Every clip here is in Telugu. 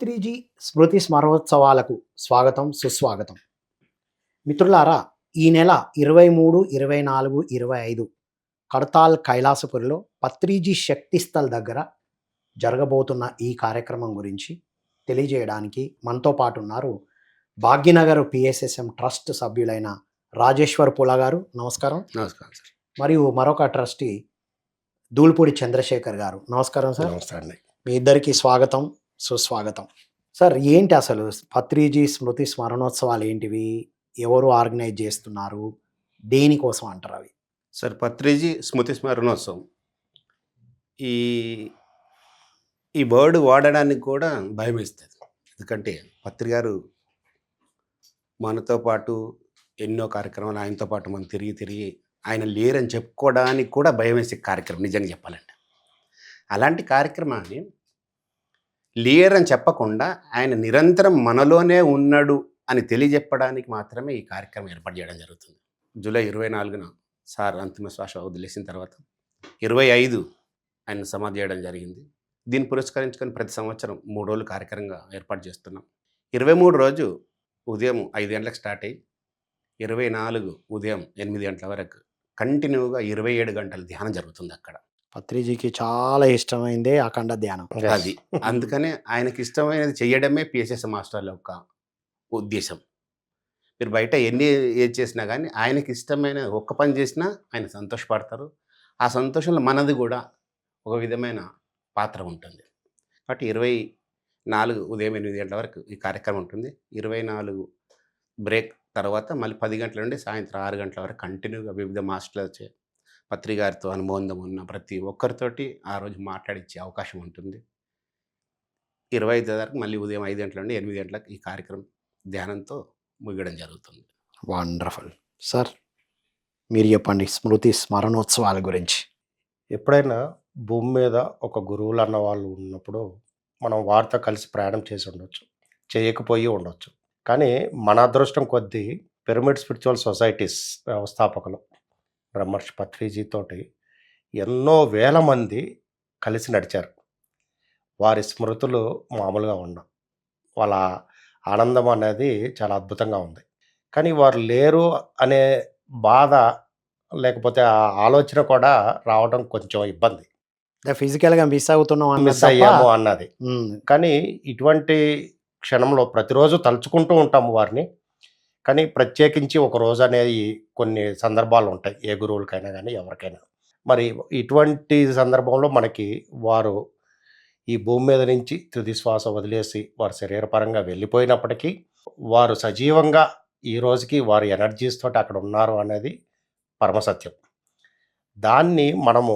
పత్రిజీ స్మృతి స్మరోత్సవాలకు స్వాగతం సుస్వాగతం. మిత్రులారా ఈ నెల ఇరవై మూడు ఇరవై నాలుగు ఇరవై ఐదు కడతాల్ కైలాసపురిలో పత్రిజీ శక్తిస్థల్ దగ్గర జరగబోతున్న ఈ కార్యక్రమం గురించి తెలియజేయడానికి మనతో పాటు ఉన్నారు భాగ్యనగర్ పిఎస్ఎస్ఎం ట్రస్ట్ సభ్యులైన రాజేశ్వర్ పుల గారు. నమస్కారం. నమస్కారం సార్. మరియు మరొక ట్రస్టీ దూల్పూడి చంద్రశేఖర్ గారు. నమస్కారం సార్. నమస్కారం మీ ఇద్దరికి స్వాగతం. సుస్వాగతం. సార్ ఏంటి అసలు పత్రిజీ స్మృతి స్మరణోత్సవాలు ఏంటివి? ఎవరు ఆర్గనైజ్ చేస్తున్నారు? దేనికోసం అంటారు అవి? సార్ పత్రిజీ స్మృతి స్మరణోత్సవం. ఈ ఈ వర్డ్ వాడడానికి కూడా భయం వేస్తుంది. ఎందుకంటే పత్రి గారు మనతో పాటు ఎన్నో కార్యక్రమాలు ఆయనతో పాటు మనం తిరిగి తిరిగి ఆయన లేరని చెప్పుకోవడానికి కూడా భయం వేసే కార్యక్రమం నిజంగా చెప్పాలంటే. అలాంటి కార్యక్రమాన్ని లేరని చెప్పకుండా ఆయన నిరంతరం మనలోనే ఉన్నాడు అని తెలియజెప్పడానికి మాత్రమే ఈ కార్యక్రమం ఏర్పాటు చేయడం జరుగుతుంది. జూలై ఇరవై నాలుగున సార్ అంతిమ శ్వాస వదిలేసిన తర్వాత ఇరవై ఐదు ఆయన సమాధి చేయడం జరిగింది. దీన్ని పురస్కరించుకొని ప్రతి సంవత్సరం మూడు రోజులు కార్యక్రమంగా ఏర్పాటు చేస్తున్నాం. ఇరవై మూడు రోజు ఉదయం ఐదు గంటలకు స్టార్ట్ అయ్యి ఇరవై నాలుగు ఉదయం ఎనిమిది గంటల వరకు కంటిన్యూగా ఇరవై ఏడు గంటల ధ్యానం జరుగుతుంది అక్కడ. పత్రిజీకి చాలా ఇష్టమైందే అఖండ ధ్యానం. అది. అందుకనే ఆయనకి ఇష్టమైనది చేయడమే పిఎస్ఎస్ మాస్టర్ల యొక్క ఉద్దేశం. మీరు బయట ఎన్ని ఏది చేసినా కానీ ఆయనకి ఇష్టమైన ఒక్క పని చేసినా ఆయన సంతోషపడతారు. ఆ సంతోషంలో మనది కూడా ఒక విధమైన పాత్ర ఉంటుంది. కాబట్టి ఇరవై నాలుగు ఉదయం ఎనిమిది గంటల వరకు ఈ కార్యక్రమం ఉంటుంది. ఇరవై నాలుగు బ్రేక్ తర్వాత మళ్ళీ పది గంటల నుండి సాయంత్రం ఆరు గంటల వరకు కంటిన్యూగా వివిధ మాస్టర్లచే పత్రికారితో అనుబంధం ఉన్న ప్రతి ఒక్కరితోటి ఆ రోజు మాట్లాడించే అవకాశం ఉంటుంది. ఇరవై ఐదు వరకు మళ్ళీ ఉదయం ఐదు గంటల నుండి ఎనిమిది గంటలకు ఈ కార్యక్రమం ధ్యానంతో ముగియడం జరుగుతుంది. వండర్ఫుల్. సార్ మీరు చెప్పండి స్మృతి స్మరణోత్సవాల గురించి. ఎప్పుడైనా భూమి మీద ఒక గురువులు అన్న వాళ్ళు ఉన్నప్పుడు మనం వారితో కలిసి ప్రయాణం చేసి ఉండొచ్చు చేయకపోయి ఉండొచ్చు. కానీ మన అదృష్టం కొద్దీ పిరమిడ్ స్పిరిచువల్ సొసైటీస్ వ్యవస్థాపకులు బ్రహ్మర్షి పత్రిజీ తోటి ఎన్నో వేల మంది కలిసి నడిచారు. వారి స్మృతులు మామూలుగా ఉండవు. వాళ్ళ ఆనందం అనేది చాలా అద్భుతంగా ఉంది. కానీ వారు లేరు అనే బాధ లేకపోతే ఆ ఆలోచన కూడా రావడం కొంచెం ఇబ్బంది. ఫిజికల్గా మిస్ అవుతున్నాం మిస్ అయ్యాము అన్నది. కానీ ఇటువంటి క్షణంలో ప్రతిరోజు తలుచుకుంటూ ఉంటాము వారిని. కానీ ప్రత్యేకించి ఒక రోజు అనేది కొన్ని సందర్భాలు ఉంటాయి. ఏ గురువులకైనా కానీ ఎవరికైనా. మరి ఇటువంటి సందర్భంలో మనకి వారు ఈ భూమి మీద నుంచి తుది శ్వాస వదిలేసి వారు శరీరపరంగా వెళ్ళిపోయినప్పటికీ వారు సజీవంగా ఈ రోజుకి వారి ఎనర్జీస్ తోటి అక్కడ ఉన్నారు అనేది పరమసత్యం దాన్ని మనము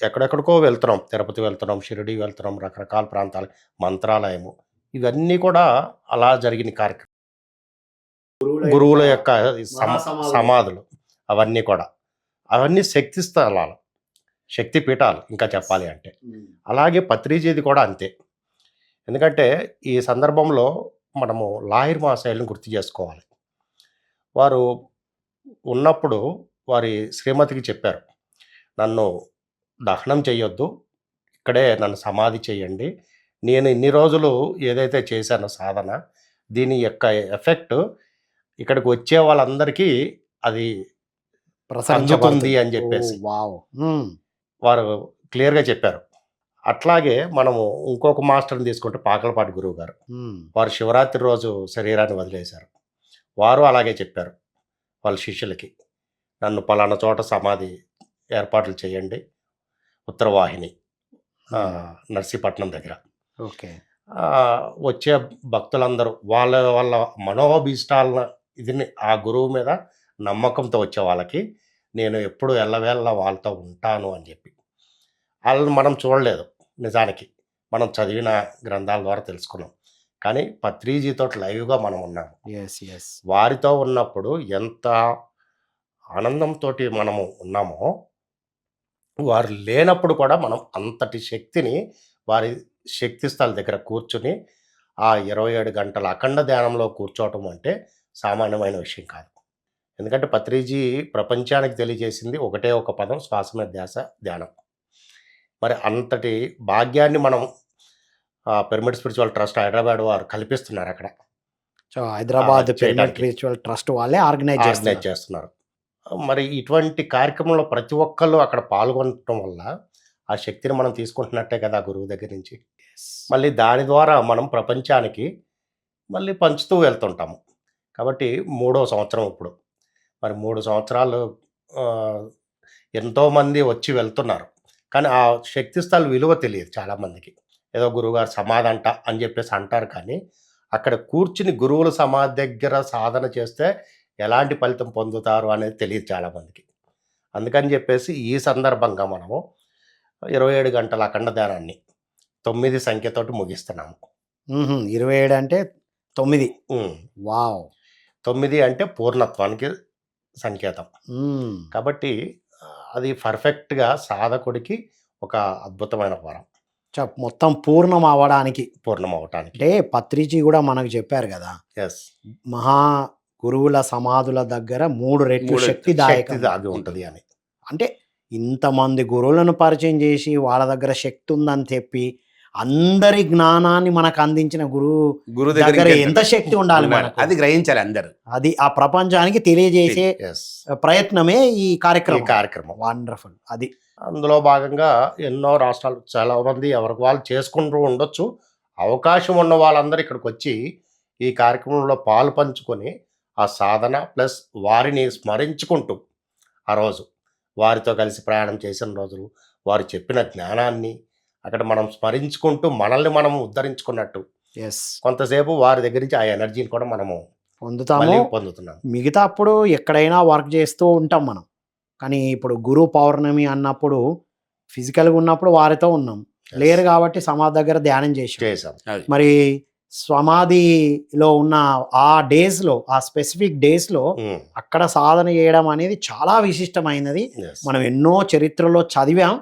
ఎక్కడెక్కడికో వెళ్తున్నాం. తిరుపతి వెళ్తున్నాం షిరిడి వెళ్తున్నాం రకరకాల ప్రాంతాలు మంత్రాలయము. ఇవన్నీ కూడా అలా జరిగిన కార్యక్రమం గురువుల యొక్క. సమాధులు అవన్నీ కూడా. అవన్నీ శక్తి స్థలాలు శక్తి పీఠాలు ఇంకా చెప్పాలి అంటే. ఉమ్, అలాగే పత్రిజీది కూడా అంతే. ఎందుకంటే ఈ సందర్భంలో మనము లాహిర్ మహాశైలిని గుర్తు చేసుకోవాలి. వారు ఉన్నప్పుడు వారి శ్రీమతికి చెప్పారు నన్ను దహనం చేయొద్దు ఇక్కడే నన్ను సమాధి చేయండి నేను ఇన్ని రోజులు ఏదైతే చేశానో సాధన దీని యొక్క ఎఫెక్ట్ ఇక్కడికి వచ్చే వాళ్ళందరికీ అది అందుతుంది అని చెప్పేసి. వారు క్లియర్గా చెప్పారు. అట్లాగే మనము ఇంకొక మాస్టర్ని తీసుకుంటే పాకలపాటి గురువు గారు. వారు శివరాత్రి రోజు శరీరాన్ని వదిలేశారు. వారు అలాగే చెప్పారు వాళ్ళ శిష్యులకి నన్ను పలానా చోట సమాధి ఏర్పాట్లు చేయండి ఉత్తరవాహిని నర్సీపట్నం దగ్గర. ఓకే. వచ్చే భక్తులందరూ వాళ్ళ వాళ్ళ మనోభీష్టాల ఇదిని ఆ గురువు మీద నమ్మకంతో వచ్చే వాళ్ళకి నేను ఎప్పుడు ఎల్లవేళ్ళ వాళ్ళతో ఉంటాను అని చెప్పి. వాళ్ళని మనం చూడలేదు నిజానికి. మనం చదివిన గ్రంథాల ద్వారా తెలుసుకున్నాం. కానీ పత్రిజీతో లైవ్గా మనం ఉన్నాము. ఎస్ ఎస్ వారితో ఉన్నప్పుడు ఎంత ఆనందంతో మనము ఉన్నామో వారు లేనప్పుడు కూడా మనం అంతటి శక్తిని వారి శక్తి స్థల దగ్గర కూర్చుని ఆ ఇరవై ఏడు గంటల అఖండ ధ్యానంలో కూర్చోవటం అంటే సామాన్యమైన విషయం కాదు. ఎందుకంటే పత్రిజీ ప్రపంచానికి తెలియజేసింది ఒకటే ఒక పదం శ్వాస మీద ధ్యాస ధ్యానం. మరి అంతటి భాగ్యాన్ని మనం పిరమిడ్ స్పిరిచువల్ ట్రస్ట్ హైదరాబాద్ వారు కల్పిస్తున్నారు అక్కడ. సో హైదరాబాద్ ఆ, పిరమిడ్ చేయడానికి. రిచువల్ ట్రస్ట్ వాళ్ళే ఆర్గనైజ్ ఆర్గనైజ్ చేస్తున్నారు. మరి ఇటువంటి కార్యక్రమంలో ప్రతి ఒక్కళ్ళు అక్కడ పాల్గొనటం వల్ల ఆ శక్తిని మనం తీసుకుంటున్నట్టే కదా గురువు దగ్గర నుంచి. మళ్ళీ దాని ద్వారా మనం ప్రపంచానికి మళ్ళీ పంచుతూ వెళ్తుంటాము. కాబట్టి మూడో సంవత్సరం ఇప్పుడు. మరి మూడు సంవత్సరాలు ఎంతోమంది వచ్చి వెళ్తున్నారు. కానీ ఆ శక్తి స్థల విలువ తెలియదు చాలామందికి. ఏదో గురువుగారు సమాధి అంట అని చెప్పేసి అంటారు కానీ అక్కడ కూర్చుని గురువుల సమాధి దగ్గర సాధన చేస్తే ఎలాంటి ఫలితం పొందుతారు అనేది తెలియదు చాలామందికి. అందుకని చెప్పేసి ఈ సందర్భంగా మనము ఇరవై ఏడు గంటల అఖండ ధ్యానాన్ని తొమ్మిది సంఖ్యతోటి ముగిస్తున్నాము. ఇరవై ఏడు అంటే తొమ్మిది. వావ్. తొమ్మిది అంటే పూర్ణత్వానికి సంకేతం. కాబట్టి అది పర్ఫెక్ట్గా సాధకుడికి ఒక అద్భుతమైన వరం. చ మొత్తం పూర్ణం అవ్వడానికి పూర్ణం అవటానికి అంటే పత్రిజీ కూడా మనకు చెప్పారు కదా. ఎస్ మహా గురువుల సమాధుల దగ్గర మూడు రెట్లు శక్తి దాగి ఉంటుంది అని. అంటే ఇంతమంది గురువులను పరిచయం చేసి వాళ్ళ దగ్గర శక్తి ఉందని చెప్పి అందరి జ్ఞానాన్ని మనకు అందించిన గురువు గురువు దగ్గర ఎంత శక్తి ఉండాలి మనకు? అది గ్రహించాలి అందరు. అది ఆ ప్రపంచానికి తెలియజేసే ప్రయత్నమే ఈ కార్యక్రమం. కార్యక్రమం. వండర్ఫుల్ అది అందులో భాగంగా ఎన్నో రాష్ట్రాలు చాలా మంది ఎవరికి వాళ్ళు చేసుకుంటూ ఉండొచ్చు. అవకాశం ఉన్న వాళ్ళందరూ ఇక్కడికి వచ్చి ఈ కార్యక్రమంలో పాలు పంచుకొని ఆ సాధన ప్లస్ వారిని స్మరించుకుంటూ ఆ రోజు వారితో కలిసి ప్రయాణం చేసిన రోజులు వారు చెప్పిన జ్ఞానాన్ని అక్కడ మనం స్మరించుకుంటూ మనల్ని మనం ఉద్ధరించుకున్నట్టు. ఎస్ కొంతసేపు వారి దగ్గర నుంచి ఆ ఎనర్జీని కూడా మనము పొందుతాము. పొందుతున్నాం. మిగతా అప్పుడు ఎక్కడైనా వర్క్ చేస్తూ ఉంటాం మనం. కానీ ఇప్పుడు గురు పౌర్ణమి అన్నప్పుడు ఫిజికల్గా ఉన్నప్పుడు వారితో ఉన్నాం. లేరు కాబట్టి సమాధి దగ్గర ధ్యానం చేసాం చేసాం మరి సమాధిలో ఉన్న ఆ డేస్లో ఆ స్పెసిఫిక్ డేస్లో అక్కడ సాధన చేయడం అనేది చాలా విశిష్టమైనది. మనం ఎన్నో చరిత్రలో చదివాం.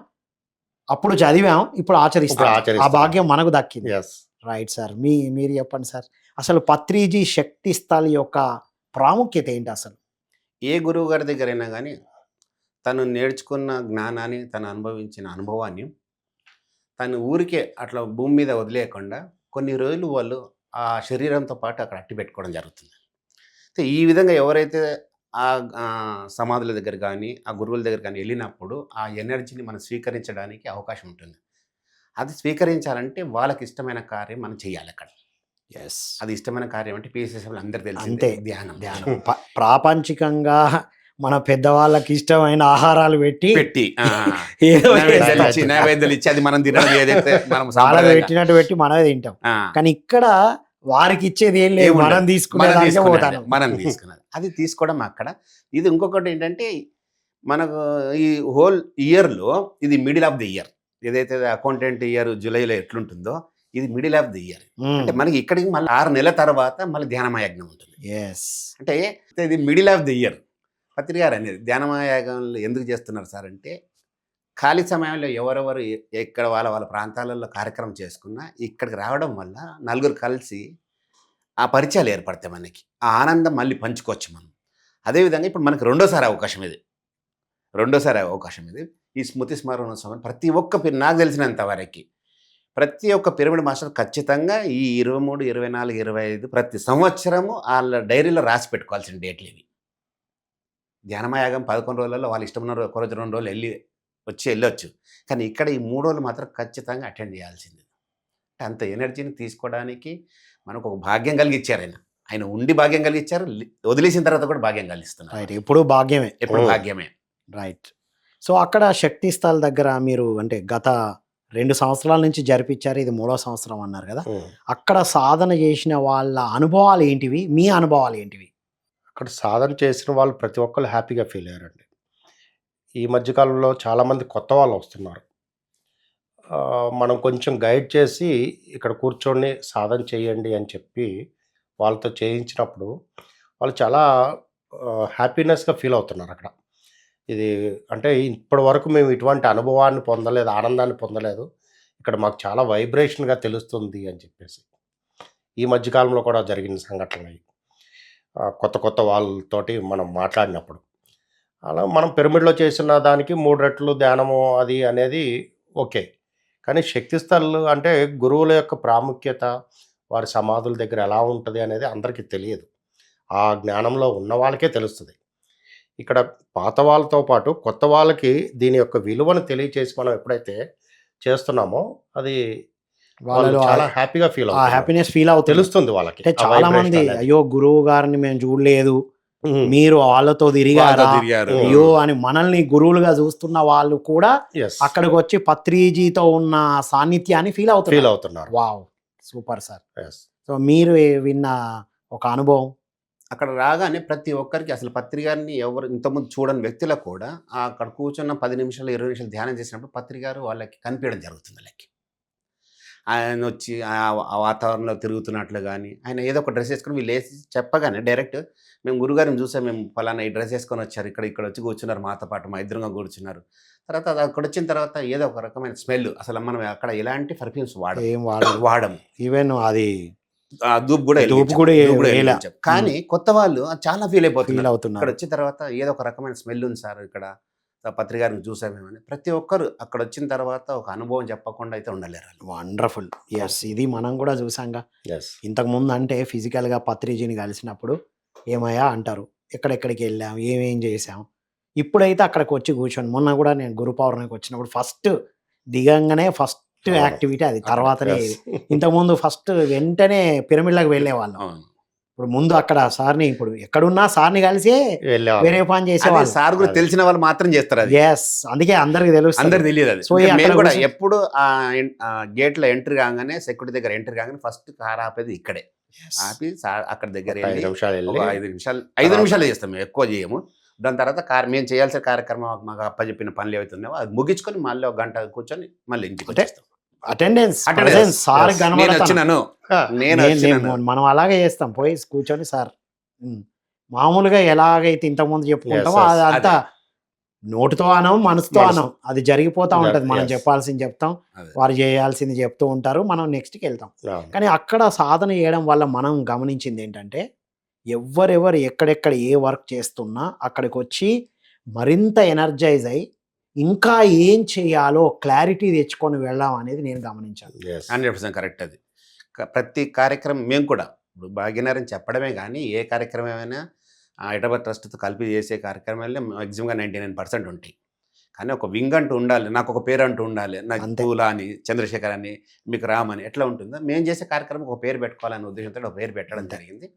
అప్పుడు చదివాం ఇప్పుడు ఆచరిస్తాం. ఆ. భాగ్యం మనకు దక్కింది. రైట్ సార్ మీ మీరు చెప్పండి సార్ అసలు పత్రిజీ శక్తి స్థల్ యొక్క ప్రాముఖ్యత ఏంటి అసలు? ఏ గురువు గారి దగ్గరైనా కానీ తను నేర్చుకున్న జ్ఞానాన్ని తను అనుభవించిన అనుభవాన్ని తను ఊరికే అట్లా భూమి మీద వదిలేయకుండా కొన్ని రోజులు వాళ్ళు ఆ శరీరంతో పాటు అక్కడ అట్టి పెట్టుకోవడం జరుగుతుంది. అయితే ఈ విధంగా ఎవరైతే ఆ సమాధుల దగ్గర కానీ ఆ గురువుల దగ్గర కానీ వెళ్ళినప్పుడు ఆ ఎనర్జీని మనం స్వీకరించడానికి అవకాశం ఉంటుంది. అది స్వీకరించాలంటే వాళ్ళకి ఇష్టమైన కార్యం మనం చేయాలి అక్కడ. ఎస్ అది ఇష్టమైన కార్యం అంటే పిఎస్ఎస్ఎంలో అందరు తెలిసి అంతే. ధ్యానం. ధ్యానం. ప్రాపంచికంగా మన పెద్దవాళ్ళకి ఇష్టమైన ఆహారాలు పెట్టి పెట్టి నైవేద్యాలు. ఇచ్చి అది మనం తినడం ఏదైతే మనం పెట్టినట్టు పెట్టి మనమే తింటాం. కానీ ఇక్కడ వారికి ఇచ్చేది ఏం లేదు. మనం తీసుకున్నది, పోతాను. మనం తీసుకున్నది అది తీసుకోవడం అక్కడ. ఇది ఇంకొకటి ఏంటంటే మనకు ఈ హోల్ ఇయర్లో ఇది మిడిల్ ఆఫ్ ది ఇయర్ ఏదైతే అకౌంటెంట్ ఇయర్ జూలైలో ఎట్లుంటుందో ఇది మిడిల్ ఆఫ్ ది ఇయర్ అంటే మనకి ఇక్కడికి మళ్ళీ ఆరు నెలల తర్వాత మళ్ళీ ధ్యానమయజ్ఞం ఉంటుంది. ఎస్ అంటే ఇది మిడిల్ ఆఫ్ ది ఇయర్ పత్రికారు అనేది ధ్యానమయాగంలో ఎందుకు చేస్తున్నారు సార్ అంటే ఖాళీ సమయంలో ఎవరెవరు ఎక్కడ వాళ్ళ వాళ్ళ ప్రాంతాలలో కార్యక్రమం చేసుకున్నా ఇక్కడికి రావడం వల్ల నలుగురు కలిసి ఆ పరిచయాలు ఏర్పడతాయి మనకి. ఆ ఆనందం మళ్ళీ పంచుకోవచ్చు మనం. అదేవిధంగా ఇప్పుడు మనకి రెండోసారి అవకాశం ఇది. రెండోసారి అవకాశం ఇది. ఈ స్మృతి స్మరణోత్సవం ప్రతి ఒక్క నాకు తెలిసినంత వరకు ప్రతి ఒక్క పిరమిడ్ మాస్టర్ ఖచ్చితంగా ఈ ఇరవై మూడు ఇరవై నాలుగు ఇరవై ఐదు ప్రతి సంవత్సరము వాళ్ళ డైరీలో రాసి పెట్టుకోవాల్సిన డేట్లు ఇవి. ధ్యానమయాగం పదకొండు రోజులలో వాళ్ళు ఇష్టం ఉన్న ఒక రోజు రెండు రోజులు వెళ్ళి వచ్చి వెళ్ళొచ్చు. కానీ ఇక్కడ ఈ మూడు రోజులు మాత్రం ఖచ్చితంగా అటెండ్ చేయాల్సింది. అంటే అంత ఎనర్జీని తీసుకోవడానికి మనకు ఒక భాగ్యం కలిగించారు ఆయన. ఆయన ఉండి భాగ్యం కలిగించారు వదిలేసిన తర్వాత కూడా భాగ్యం కలిగిస్తున్నారు. రైట్. ఇప్పుడు భాగ్యమే. ఎప్పుడు. భాగ్యమే. రైట్. సో అక్కడ శక్తి స్థల్ దగ్గర మీరు అంటే గత రెండు సంవత్సరాల నుంచి జరిపించారు ఇది మూడో సంవత్సరం అన్నారు కదా. అక్కడ సాధన చేసిన వాళ్ళ అనుభవాలు ఏంటివి? మీ అనుభవాలు ఏంటివి? అక్కడ సాధన చేసిన వాళ్ళు ప్రతి ఒక్కరు హ్యాపీగా ఫీల్ అయ్యారండి. ఈ మధ్యకాలంలో చాలామంది కొత్త వాళ్ళు వస్తున్నారు. మనం కొంచెం గైడ్ చేసి ఇక్కడ కూర్చొని సాధన చేయండి అని చెప్పి వాళ్ళతో చేయించినప్పుడు వాళ్ళు చాలా హ్యాపీనెస్గా ఫీల్ అవుతున్నారు అక్కడ. ఇది అంటే ఇప్పటి వరకు మేము ఇటువంటి అనుభవాన్ని పొందలేదు ఆనందాన్ని పొందలేదు. ఇక్కడ మాకు చాలా వైబ్రేషన్గా తెలుస్తుంది అని చెప్పేసి. ఈ మధ్యకాలంలో కూడా జరిగిన సంఘటనలు కొత్త కొత్త వాళ్ళతోటి మనం మాట్లాడినప్పుడు. అలా మనం పిరమిడ్లో చేసిన దానికి మూడు రెట్లు ధ్యానము అది అనేది ఓకే. కానీ శక్తి స్థలు అంటే గురువుల యొక్క ప్రాముఖ్యత వారి సమాధుల దగ్గర ఎలా ఉంటుంది అనేది అందరికీ తెలియదు. ఆ జ్ఞానంలో ఉన్న వాళ్ళకే తెలుస్తుంది. ఇక్కడ పాత వాళ్ళతో పాటు కొత్త వాళ్ళకి దీని యొక్క విలువను తెలియచేసి మనం ఎప్పుడైతే చేస్తున్నామో అది వాళ్ళు చాలా హ్యాపీగా ఫీల్ హ్యాపీనెస్ ఫీల్ అవుతుంది తెలుస్తుంది వాళ్ళకి చాలా మంది. అయ్యో గురువు గారిని మేము చూడలేదు మీరు వాళ్ళతో తిరిగారా. అయ్యో అని మనల్ని గురువులుగా చూస్తున్న వాళ్ళు కూడా అక్కడికి వచ్చి పత్రిజీతో ఉన్న సాన్నిధ్యాన్ని ఫీల్ ఫీల్ అవుతారు అవుతున్నారు. Wow super sir. సో మీరు విన్న ఒక అనుభవం? అక్కడ రాగానే ప్రతి ఒక్కరికి అసలు పత్రికారిని ఎవరు ఇంతకుముందు చూడని వ్యక్తులకు కూడా అక్కడ కూర్చున్న పది నిమిషాలు ఇరవై నిమిషాలు ధ్యానం చేసినప్పుడు పత్రికారు వాళ్ళకి కనిపించడం జరుగుతుంది వాళ్ళకి ఆయన వచ్చి ఆ వాతావరణంలో తిరుగుతున్నట్లు కానీ ఆయన ఏదో ఒక డ్రెస్ వేసుకొని వీళ్ళు వేసి చెప్పగానే డైరెక్ట్ మేము గురుగారిని చూసాం మేము ఫలానా ఈ డ్రెస్ వేసుకొని వచ్చారు ఇక్కడ ఇక్కడ వచ్చి కూర్చున్నారు మాతో పాటు మా ఇద్దరుగా కూర్చున్నారు. తర్వాత అది అక్కడ వచ్చిన తర్వాత ఏదో ఒక రకమైన స్మెల్ అసలు మనం అక్కడ ఎలాంటి పర్ఫ్యూమ్స్ వాడం ఏం వాడదు వాడము. ఈవెన్ అది ధూప్ కూడా వెలిగించాం. కూడా. కానీ కొత్త వాళ్ళు చాలా ఫీల్ అయిపోతున్నారు. ఫీల్ ఇక్కడ అవుతున్నారు వచ్చిన తర్వాత ఏదో ఒక రకమైన స్మెల్ ఉంది సార్ ఇక్కడ. పత్రికారిని చూసామేమని ప్రతి ఒక్కరు అక్కడ వచ్చిన తర్వాత ఒక అనుభవం చెప్పకుండా అయితే ఉండలేరు. వండర్ఫుల్ ఎస్ ఇది మనం కూడా చూసాంగా Yes. ఇంతకు ముందు అంటే ఫిజికల్గా పత్రిజీని కలిసినప్పుడు ఏమయ్యా అంటారు ఎక్కడెక్కడికి వెళ్ళాం ఏమేం చేసాం ఇప్పుడైతే అక్కడికి వచ్చి కూర్చొని మొన్న కూడా నేను గురు పౌర్ణమికి వచ్చినప్పుడు ఫస్ట్ దిగంగానే ఫస్ట్. యాక్టివిటీ అది తర్వాతనే. ఇంతకుముందు ఫస్ట్ వెంటనే పిరమిడ్లకు వెళ్ళేవాళ్ళం. ఇప్పుడు ముందు అక్కడ సార్ని ఇప్పుడు ఎక్కడున్నా సార్ని కలిసి. వేరే పని చేసేవాళ్ళు. సార్ కూడా. తెలిసిన వాళ్ళు మాత్రం చేస్తారు అది. ఎస్ అందుకే అందరికి తెలుసు అందరు తెలియదు అది. సో మేము కూడా ఎప్పుడు ఆ గేట్లో ఎంట్రీ కాగానే సెక్యూరిటీ దగ్గర ఎంట్రీ కాగానే ఫస్ట్ కార్ ఆపేది ఇక్కడే. ఆపి సార్ అక్కడ దగ్గర ఐదు నిమిషాలు ఐదు నిమిషాలు ఐదు నిమిషాలు చేస్తాం మేము ఎక్కువ చేయము. దాని తర్వాత కార్ మేము చేయాల్సిన కార్యక్రమం మాకు అప్పచెప్పిన పనులు ఏవైతే ఉన్నాయో అది ముగించుకొని మళ్ళీ ఒక గంట కూర్చొని మళ్ళీ ఇంటికి వచ్చేస్తాం. Attendance Attendance. సార్. నేను కనబడతాను మనం అలాగే చేస్తాం పోయి కూర్చొని సార్ మామూలుగా ఎలాగైతే ఇంతకుముందు చెప్పుకుంటామో. అది అంతా నోటితో అనం మనసుతో మనసు. అనం అది జరిగిపోతా ఉంటది మనం. చెప్పాల్సింది చెప్తాం. వారు చేయాల్సింది చెప్తూ ఉంటారు మనం నెక్స్ట్కి వెళ్తాం. కానీ అక్కడ సాధన చేయడం వల్ల మనం గమనించింది ఏంటంటే ఎవరెవరు ఎక్కడెక్కడ ఏ వర్క్ చేస్తున్నా అక్కడికి వచ్చి మరింత ఎనర్జైజ్ అయి ఇంకా ఏం చేయాలో క్లారిటీ తెచ్చుకొని వెళ్దాం అనేది నేను గమనించాను. హండ్రెడ్ పర్సెంట్ కరెక్ట్ అది ప్రతి కార్యక్రమం మేము కూడా ఇప్పుడు భాగ్యనగరం చెప్పడమే కానీ ఏ కార్యక్రమం అయినా ఆ హైదరాబాద్ ట్రస్ట్తో కలిపి చేసే కార్యక్రమాలు మ్యాక్సిమంగా నైంటీ నైన్ పర్సెంట్ ఉంటాయి కానీ ఒక వింగ్ అంటూ ఉండాలి నాకు ఒక పేరు అంటూ ఉండాలి నాకు. పూల అని చంద్రశేఖర్ అని మీకు రామ్ అని ఎట్లా ఉంటుందో మేము చేసే కార్యక్రమం ఒక పేరు పెట్టుకోవాలనే ఉద్దేశంతో ఒక పేరు పెట్టడం. జరిగింది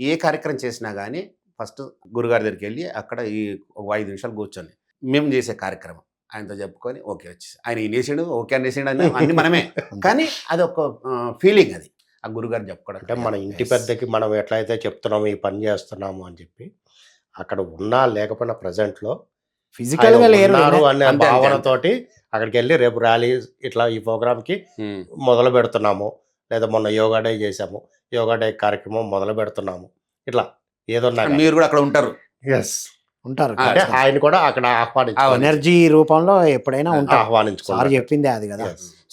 ఏ కార్యక్రమం చేసినా కానీ ఫస్ట్ గురుగారి దగ్గరికి వెళ్ళి అక్కడ ఈ ఒక ఐదు నిమిషాలు కూర్చొని మేము చేసే కార్యక్రమం. ఆయనతో చెప్పుకొని ఓకే వచ్చేసి. ఆయన ఇనేసాడు ఓకే అనేసాడు అని అన్ని మనమే. కానీ అది ఒక ఫీలింగ్ అది. ఆ గురుగారు చెప్పుకోవడం. అంటే మన ఇంటి. పెద్దకి మనం ఎట్లయితే చెప్తున్నాము ఈ పని చేస్తున్నాము అని చెప్పి అక్కడ ఉన్నా లేకపోయినా present లో ఫిజికల్గా ఆయన లేరు. అనే భావనతోటి అక్కడికి వెళ్ళి రేపు ర్యాలీ ఇట్లా ఈ ప్రోగ్రామ్కి ఉమ్. మొదలు పెడుతున్నాము. లేదా మొన్న యోగా డే చేసాము యోగా డే కార్యక్రమం మొదలు పెడుతున్నాము. ఇట్లా ఏదన్నా మీరు కూడా అక్కడ ఉంటారు. ఎస్ ఉంటారు అంటే ఆయన కూడా అక్కడ ఆహ్వానించు. ఎనర్జీ రూపంలో ఎప్పుడైనా ఉంటారు. సార్ ఆహ్వానించుకున్నారు చెప్పిందే అది కదా.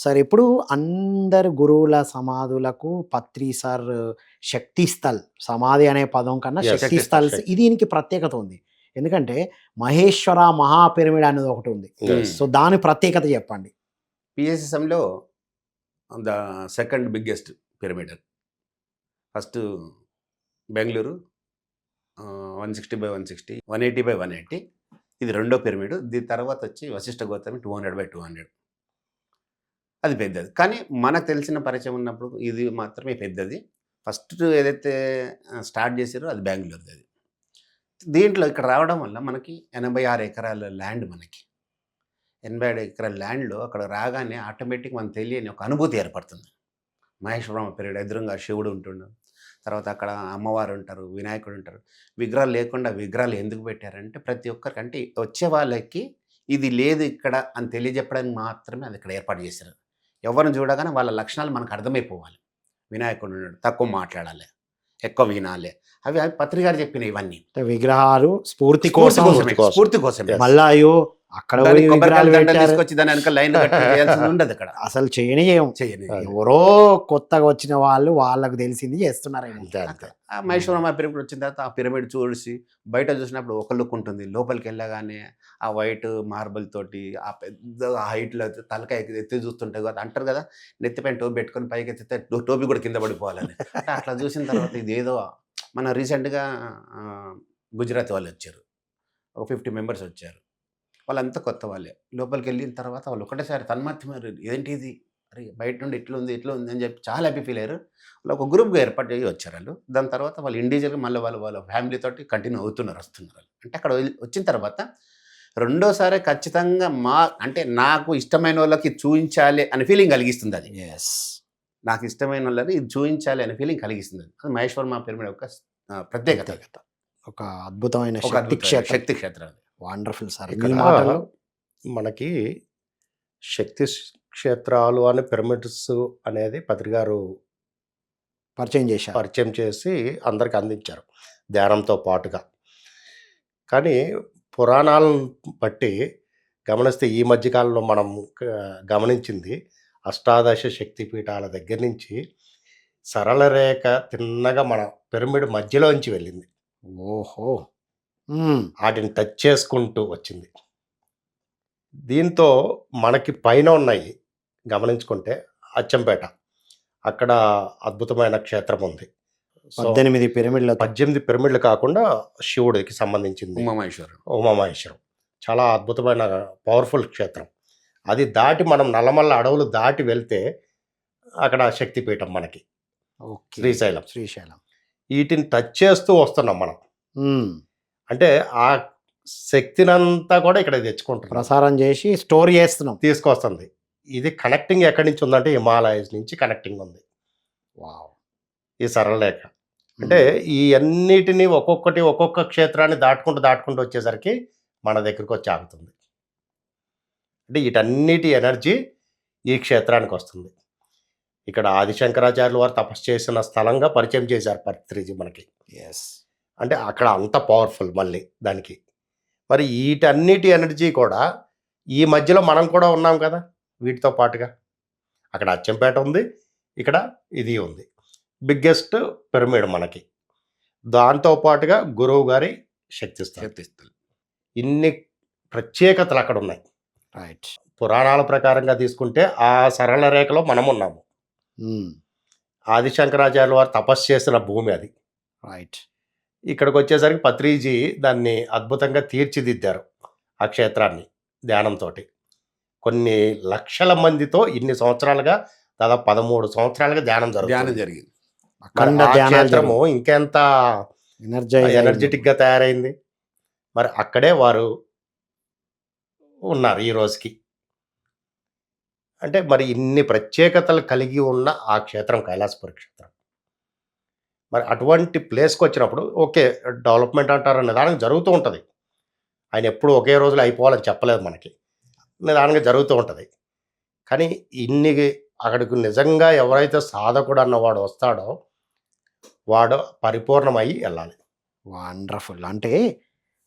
సార్ ఇప్పుడు అందరు గురువుల సమాధులకు పత్రి సార్ శక్తి స్థల్ సమాధి అనే పదం కన్నా శక్తి స్థల్ ఇది దీనికి ప్రత్యేకత ఉంది. ఎందుకంటే మహేశ్వర మహాపిరమిడ్ అనేది ఒకటి ఉంది. సో దాని ప్రత్యేకత చెప్పండి. పిఎస్ఎస్ఎంలో the second biggest pyramid. First Bengaluru one sixty by one sixty one eighty by one eighty ఇది రెండో పిరమిడ్ దీని తర్వాత వచ్చి Vasishtha Gautami two hundred by two hundred అది పెద్దది. కానీ మనకు తెలిసిన పరిచయం ఉన్నప్పుడు ఇది మాత్రమే పెద్దది. ఫస్ట్ ఏదైతే స్టార్ట్ చేసారో అది బెంగళూరుది అది. దీంట్లో ఇక్కడ రావడం వల్ల మనకి ఎనభై ఆరు ఎకరాల ల్యాండ్ మనకి. ఎనభై ఏడు ఎకరాల ల్యాండ్లో అక్కడ రాగానే ఆటోమేటిక్ మనం తెలియని ఒక అనుభూతి ఏర్పడుతుంది. మహేశ్వరం పీరియడ్ ఎదురుగా శివుడు ఉంటుండు. తర్వాత అక్కడ అమ్మవారు ఉంటారు వినాయకుడు ఉంటారు విగ్రహాలు లేకుండా విగ్రహాలు ఎందుకు పెట్టారంటే ప్రతి ఒక్కరికి అంటే వచ్చే వాళ్ళకి ఇది లేదు ఇక్కడ అని తెలియజెప్పడానికి మాత్రమే అది ఇక్కడ ఏర్పాటు చేశారు. ఎవరిని చూడగానే వాళ్ళ లక్షణాలు మనకు అర్థమైపోవాలి. వినాయకుడు ఉన్నాడు తక్కువ మాట్లాడాలి ఎక్కువ వినాలి. అవి అవి పత్రికారు చెప్పిన ఇవన్నీ విగ్రహాలు స్ఫూర్తి స్ఫూర్తి కోసం కోసమే కోసం. స్ఫూర్తి అక్కడ. తీసుకొచ్చి దాని వెనక లైన్ ఉండదు అక్కడ. అసలు చేయని. ఎవరో కొత్తగా వచ్చిన వాళ్ళు వాళ్ళకు తెలిసింది ఆ మహేశ్వరం ఆ పిరమిడ్ వచ్చిన తర్వాత ఆ పిరమిడ్ చూసి బయట చూసినప్పుడు ఒక లుక్ ఉంటుంది. లోపలికి వెళ్ళగానే ఆ వైట్ మార్బుల్ తోటి ఆ పెద్ద హైట్లో తలకాయ ఎత్తి చూస్తుంటే కదా అంటారు కదా నెత్తిపైన టోపీ పెట్టుకొని పైకి ఎత్తితే టోపీ కూడా కింద పడిపోవాలని. అంటే అట్లా చూసిన తర్వాత ఇది ఏదో మన రీసెంట్గా గుజరాత్ వాళ్ళు వచ్చారు. ఒక ఫిఫ్టీ మెంబర్స్ వచ్చారు. వాళ్ళంతా కొత్త వాళ్ళే. లోపలికి వెళ్ళిన తర్వాత వాళ్ళు ఒకటేసారి తన్మత్యమారు ఏంటి ఇది? అరే బయట నుండి ఇట్లా ఉంది ఇట్లా ఉంది అని చెప్పి చాలా హ్యాపీ ఫీల్ అయ్యారు. వాళ్ళు ఒక గ్రూప్గా ఏర్పాటు చేసి వచ్చారు వాళ్ళు. దాని తర్వాత వాళ్ళు ఇండివిజువల్గా మళ్ళీ వాళ్ళు వాళ్ళ ఫ్యామిలీ తోటి కంటిన్యూ అవుతున్నారు వస్తున్నారు వాళ్ళు. అంటే అక్కడ వచ్చిన తర్వాత రెండోసారి ఖచ్చితంగా మా అంటే నాకు ఇష్టమైన వాళ్ళకి చూపించాలి అనే ఫీలింగ్ కలిగిస్తుంది అది. ఎస్ నాకు ఇష్టమైన వాళ్ళని ఇది చూపించాలి అనే ఫీలింగ్ కలిగిస్తుంది అది. మహేశ్వర్ మా పిరమిడ్ యొక్క ఆ, ప్రత్యేకత. ఒక అద్భుతమైన ఒక శక్తి అద్భుతమైన క్షేత్రం. శక్తి క్షేత్రం అది. వండర్ఫుల్ సార్ ఇక్కడ. మనకి శక్తి క్షేత్రాలు అని పిరమిడ్స్ అనేది పత్రికారు పరిచయం చేశారు. పరిచయం చేసి అందరికి అందించారు ధ్యానంతో పాటుగా. కానీ పురాణాలను బట్టి గమనిస్తే ఈ మధ్యకాలంలో మనం గమనించింది అష్టాదశ శక్తి పీఠాల దగ్గర నుంచి సరళ రేఖ తిన్నగా మన పిరమిడ్ మధ్యలోంచి వెళ్ళింది. ఓహో. వాటిని టచ్ చేసుకుంటూ వచ్చింది. దీంతో మనకి పైన ఉన్నాయి గమనించుకుంటే అచ్చంపేట. అక్కడ అద్భుతమైన క్షేత్రం ఉంది. పద్దెనిమిది పిరమిడ్లతో పద్దెనిమిది పిరమిడ్లు కాకుండా శివుడికి సంబంధించింది. ఉమామహేశ్వరం ఉమామహేశ్వరం చాలా అద్భుతమైన పవర్ఫుల్ క్షేత్రం. అది దాటి మనం నల్లమల్ల అడవులు దాటి వెళ్తే అక్కడ శక్తిపీఠం మనకి. ఓకే. శ్రీశైలం. శ్రీశైలం. వీటిని టచ్ చేస్తూ వస్తున్నాం మనం. అంటే ఆ శక్తినంతా కూడా ఇక్కడ తెచ్చుకుంటున్నాం. ప్రసారం చేసి స్టోర్ చేస్తున్నాం. తీసుకొస్తుంది. ఇది కనెక్టింగ్ ఎక్కడి నుంచి ఉందంటే హిమాలయస్ నుంచి కనెక్టింగ్ ఉంది. వావ్. ఈ సరళ రేఖ అంటే ఈ అన్నిటినీ ఒక్కొక్కటి ఒక్కొక్క క్షేత్రాన్ని దాటుకుంటూ దాటుకుంటూ వచ్చేసరికి మన దగ్గరికి వచ్చి ఆగుతుంది. అంటే వీటన్నిటి ఎనర్జీ ఈ క్షేత్రానికి వస్తుంది. ఇక్కడ ఆదిశంకరాచార్యులు వారు తపస్సు చేసిన స్థలంగా పరిచయం చేశారు పత్రిజీ మనకి. ఎస్ అంటే అక్కడ అంత పవర్ఫుల్ మళ్ళీ దానికి. మరి వీటన్నిటి ఎనర్జీ కూడా ఈ మధ్యలో మనం కూడా ఉన్నాం కదా వీటితో పాటుగా. అక్కడ అచ్చంపేట ఉంది ఇక్కడ ఇది ఉంది. బిగ్గెస్ట్ పిరమిడ్ మనకి. దాంతో పాటుగా గురువు గారి శక్తిస్తారు శక్తిస్థలు ఇన్ని ప్రత్యేకతలు అక్కడ ఉన్నాయి. రైట్ పురాణాల ప్రకారంగా తీసుకుంటే ఆ సరళ రేఖలో మనం ఉన్నాము. ఆదిశంకరాచార్యుల వారు తపస్సు చేసిన భూమి అది. రైట్ ఇక్కడికి వచ్చేసరికి పత్రిజీ దాన్ని అద్భుతంగా తీర్చిదిద్దారు ఆ క్షేత్రాన్ని ధ్యానంతో కొన్ని లక్షల మందితో ఇన్ని సంవత్సరాలుగా దాదాపు పదమూడు సంవత్సరాలుగా ధ్యానం ధ్యానం జరుగుతుంది జరిగింది ఆ ధ్యానాలు క్షేత్రము ఇంకెంత ఎనర్జైజ్ ఎనర్జెటిక్గా తయారైంది. మరి అక్కడే వారు ఉన్నారు ఈ రోజుకి. అంటే మరి ఇన్ని ప్రత్యేకతలు కలిగి ఉన్న ఆ క్షేత్రం కైలాసపురి క్షేత్రం. మరి అటువంటి ప్లేస్కి వచ్చినప్పుడు ఓకే డెవలప్మెంట్ అంటారు నిదానంగా జరుగుతూ ఉంటుంది. ఆయన ఎప్పుడు ఒకే రోజులో అయిపోవాలని చెప్పలేదు మనకి. నిదానంగా జరుగుతూ ఉంటుంది. కానీ ఇన్ని అక్కడికి నిజంగా ఎవరైతే సాధకుడు అన్నవాడు వస్తాడో వాడు పరిపూర్ణమై వెళ్ళాలి. వండర్ఫుల్ అంటే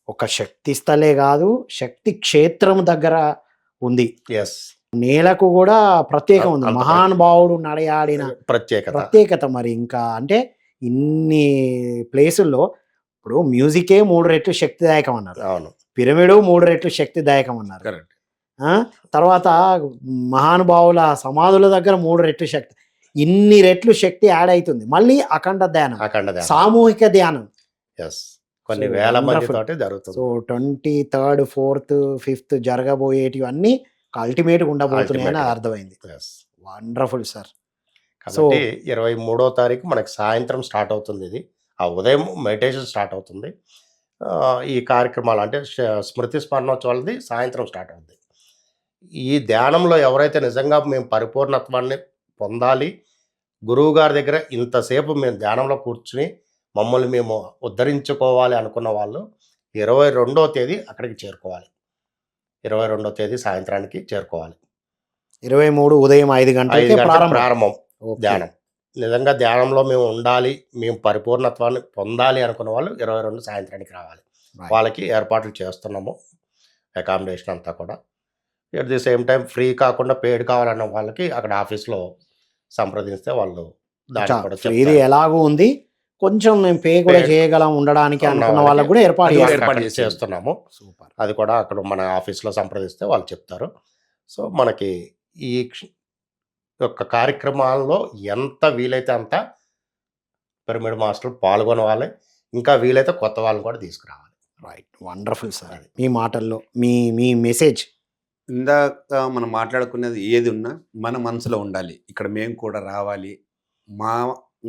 ఒక శక్తి స్థలే కాదు శక్తి క్షేత్రం దగ్గర ఉంది. ఎస్ నేలకు కూడా ప్రత్యేకం ఉంది. మహానుభావుడు నడయాడిన ప్రత్యేకత. ప్రత్యేకత మరి ఇంకా. అంటే ఇన్ని ప్లేసుల్లో ఇప్పుడు మ్యూజికే మూడు రెట్లు శక్తిదాయకం అన్నారు అవును. పిరమిడ్ మూడు రెట్లు శక్తిదాయకం అన్నారు కరెక్ట్? తర్వాత మహానుభావుల సమాధుల దగ్గర మూడు రెట్లు శక్తి ఇన్ని రెట్లు శక్తి యాడ్ అవుతుంది మళ్ళీ అఖండ ధ్యానం. అఖండ ధ్యానం. సామూహిక ధ్యానం. ఎస్ కొన్ని వేల మంది జరుగుతుంది. So twenty third fourth fifth జరగబోయేటివి అన్నీ అల్టిమేట్గా ఉండబోతున్నాయని. అర్థమైంది. వండర్ఫుల్ సార్ కాబట్టి ఇరవై మూడో తారీఖు మనకి సాయంత్రం స్టార్ట్ అవుతుంది ఇది. ఆ ఉదయం మెడిటేషన్ స్టార్ట్ అవుతుంది. ఈ కార్యక్రమాలు అంటే స్మృతి స్మరణోత్సవాలది సాయంత్రం స్టార్ట్ అవుతుంది ఈ ధ్యానంలో ఎవరైతే నిజంగా మేము పరిపూర్ణత్వాన్ని పొందాలి గురువు గారి దగ్గర ఇంతసేపు మేము ధ్యానంలో కూర్చుని మమ్మల్ని మేము ఉద్ధరించుకోవాలి అనుకున్న వాళ్ళు ఇరవై రెండో తేదీ అక్కడికి చేరుకోవాలి. ఇరవై రెండో తేదీ సాయంత్రానికి చేరుకోవాలి. ఇరవై మూడు ఉదయం ఐదు గంటలకే గంటలకు ప్రారంభం. ధ్యానం నిజంగా ధ్యానంలో మేము ఉండాలి మేము పరిపూర్ణత్వాన్ని పొందాలి అనుకున్న వాళ్ళు ఇరవై రెండు సాయంత్రానికి రావాలి. వాళ్ళకి ఏర్పాట్లు చేస్తున్నాము అకామిడేషన్ అంతా కూడా at the same time free కాకుండా పెయిడ్ కావాలన్న వాళ్ళకి అక్కడ ఆఫీస్లో సంప్రదిస్తే వాళ్ళు ఇది. ఎలాగో ఉంది కొంచెం మేము పే కూడా చేయగలం ఉండడానికి అనుకున్న వాళ్ళకి కూడా ఏర్పాటు. ఏర్పాటు. చేస్తున్నాము సూపర్ అది కూడా అక్కడ మన ఆఫీస్లో సంప్రదిస్తే వాళ్ళు చెప్తారు సో మనకి ఈ యొక్క కార్యక్రమాల్లో ఎంత వీలైతే అంత పిరమిడ్ మాస్టర్ పాల్గొనవాలి. ఇంకా వీలైతే కొత్త వాళ్ళని కూడా తీసుకురావాలి. రైట్ వండర్ఫుల్ సార్ మీ మాటల్లో మీ మీ మెసేజ్ ఇందాక మనం మాట్లాడుకునేది ఏది ఉన్నా మన మనసులో ఉండాలి. ఇక్కడ మేము కూడా రావాలి. మా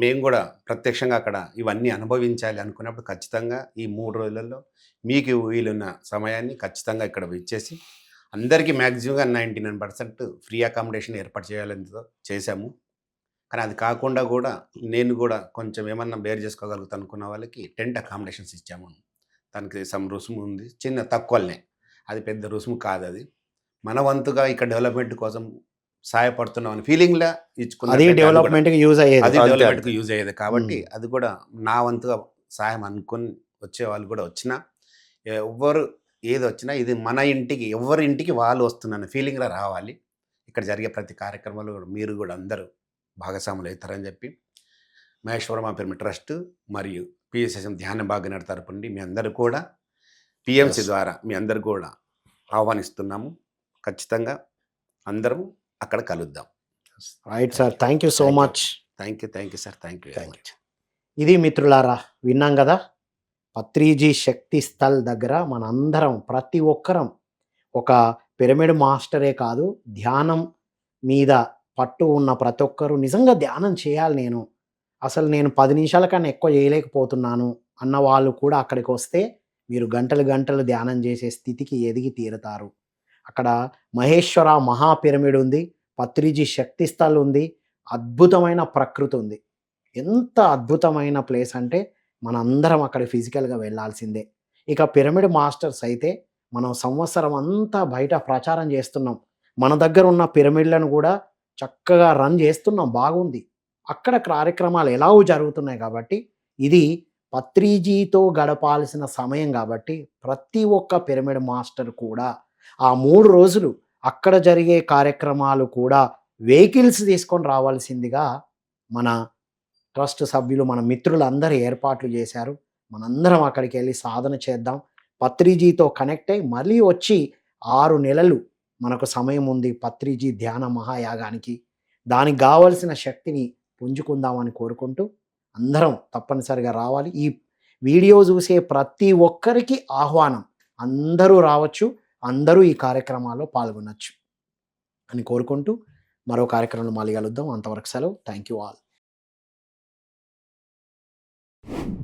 మేము కూడా ప్రత్యక్షంగా అక్కడ ఇవన్నీ అనుభవించాలి అనుకున్నప్పుడు ఖచ్చితంగా ఈ మూడు రోజులలో మీకు వీలున్న సమయాన్ని ఖచ్చితంగా ఇక్కడ ఇచ్చేసి అందరికీ మ్యాక్సిమంగా ninety nine percent free accommodation ఏర్పాటు చేయాలని చేశాము. కానీ అది కాకుండా కూడా నేను కూడా కొంచెం ఏమన్నా బేర్ చేసుకోగలుగుతా అనుకున్న వాళ్ళకి టెంట్ అకామిడేషన్స్ ఇచ్చాము. దానికి సమ్ రుసుము ఉంది. చిన్న తక్కువనే అది పెద్ద రుసుము కాదు అది. మన వంతుగా ఇక్కడ డెవలప్మెంట్ కోసం సహాయపడుతున్నాం అని ఫీలింగ్లా ఇచ్చుకున్న అది డెవలప్మెంట్కి యూజ్ అయ్యేది. అది డెవలప్మెంట్కి. యూజ్ అయ్యేది. కాబట్టి. అది కూడా నా వంతుగా సహాయం అనుకుని వచ్చే వాళ్ళు కూడా వచ్చినా ఎవ్వరు ఏది వచ్చినా ఇది మన ఇంటికి ఎవరి ఇంటికి వాళ్ళు వస్తున్న ఫీలింగ్లో రావాలి. ఇక్కడ జరిగే ప్రతి కార్యక్రమంలో మీరు కూడా అందరూ భాగస్వాములు అవుతారని చెప్పి మహేశ్వరం పిరమిడ్ ట్రస్ట్ మరియు పిఎస్ఎస్ఎం ధ్యాన భాగ్యనగర్ తరపు నుండి మీ అందరూ కూడా పిఎంసి. ద్వారా మీ అందరు కూడా ఆహ్వానిస్తున్నాము. ఖచ్చితంగా అందరం అక్కడ కలుద్దాం. Right sir thank you so. Much thank you thank you sir thank you Thank much ఇది మిత్రులారా విన్నాం కదా? పత్రిజీ శక్తి స్థల్ దగ్గర మనందరం ప్రతి ఒక్కరం ఒక పిరమిడ్ మాస్టరే కాదు ధ్యానం మీద పట్టు ఉన్న ప్రతి ఒక్కరూ నిజంగా ధ్యానం చేయాలి నేను. అసలు నేను పది నిమిషాల కన్నా ఎక్కువ చేయలేకపోతున్నాను అన్న వాళ్ళు కూడా అక్కడికి వస్తే మీరు గంటలు గంటలు ధ్యానం చేసే స్థితికి ఎదిగి తీరుతారు. అక్కడ మహేశ్వర మహా పిరమిడ్ ఉంది పత్రిజీ శక్తి స్థల్ ఉంది అద్భుతమైన ప్రకృతి ఉంది. ఎంత అద్భుతమైన ప్లేస్ అంటే మనందరం అక్కడ ఫిజికల్గా వెళ్ళాల్సిందే. ఇక పిరమిడ్ మాస్టర్స్ అయితే మనం సంవత్సరం అంతా బయట ప్రచారం చేస్తున్నాం. మన దగ్గర ఉన్న పిరమిడ్లను కూడా చక్కగా రన్ చేస్తున్నాం. బాగుంది. అక్కడ కార్యక్రమాలు ఎలాగో జరుగుతున్నాయి కాబట్టి ఇది పత్రిజీతో గడపాల్సిన సమయం కాబట్టి ప్రతి ఒక్క పిరమిడ్ మాస్టర్ కూడా ఆ మూడు రోజులు అక్కడ జరిగే కార్యక్రమాలు కూడా వెహికల్స్ తీసుకొని రావాల్సిందిగా మన ట్రస్ట్ సభ్యులు మన మిత్రులందరూ ఏర్పాట్లు చేశారు. మనందరం అక్కడికి వెళ్ళి సాధన చేద్దాం. పత్రిజీతో కనెక్ట్ అయ్యి మళ్ళీ వచ్చి ఆరు నెలలు మనకు సమయం ఉంది పత్రిజీ ధ్యాన మహాయాగానికి. దానికి కావలసిన శక్తిని పుంజుకుందామని కోరుకుంటూ అందరం తప్పనిసరిగా రావాలి. ఈ వీడియో చూసే ప్రతి ఒక్కరికి ఆహ్వానం అందరూ రావచ్చు అందరూ ఈ కార్యక్రమాల్లో పాల్గొనవచ్చు అని కోరుకుంటూ మరో కార్యక్రమంలో మళ్ళీ కలుద్దాం. అంతవరకు సెలవు. Thank you all. you